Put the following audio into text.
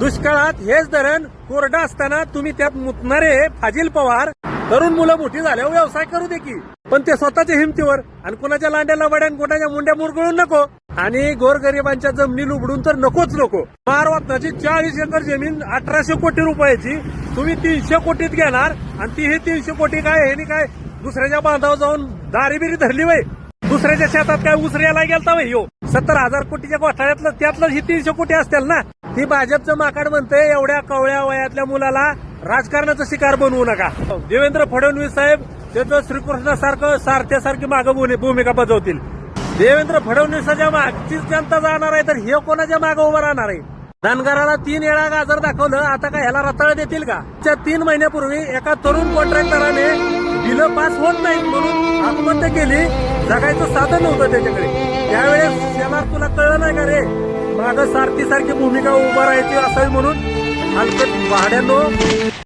दुष्काळात हेच धरण कोरडं असताना तुम्ही त्यात मुतणारे फाजील पवार. तरुण मुलं मोठी झाल्यावर व्यवसाय करू दे की. पण ते स्वतःच्या हिमतीवर आणि कोणाच्या लांड्याला वड्यान कोणाच्या मुंड्या मुरगळून नको. आणि गोरगरिबांच्या जमिनी लुबडून तर नकोच नको. महारवात्नाची चाळीस एकर जमीन अठराशे कोटी रुपयाची. तुम्ही तीनशे कोटीत घेणार आणि ती हे तीनशे कोटी काय हे काय दुसऱ्याच्या बांधावर जाऊन दारीबिरी धरली बाई दुसऱ्याच्या शेतात काय उसऱ्याला गेलता हो सत्तर हजार कोटीच्या घोटाळ्यातलं त्यातलं ही तीनशे कोटी असतील ना. ती भाजपचं माकाड म्हणते एवढ्या कवळ्या वयातल्या मुलाला राजकारणाचा शिकार बनवू नका. देवेंद्र फडणवीस साहेब त्याचं श्रीकृष्णासारखं सारथ्यासारखी मागं भूमिका बजावतील. देवेंद्र फडणवीसाच्या मागचीच जनता जाणार आहे तर हे कोणाच्या माग उभं राहणार आहे? धनगराला तीन वेळा गाजर दाखवलं आता काय ह्याला रताळ देतील का? त्या तीन महिन्यापूर्वी एका तरुण कॉन्ट्रॅक्टराने बिलं पास होत नाहीत म्हणून आत्महत्या केली. जगायचं साधन नव्हतं त्याच्याकडे. त्यावेळेस शेणार तुला कळलं नाही का रे? मागं सारखी सारखी भूमिका उभा राहायची असावी म्हणून हलकत भाड्यानो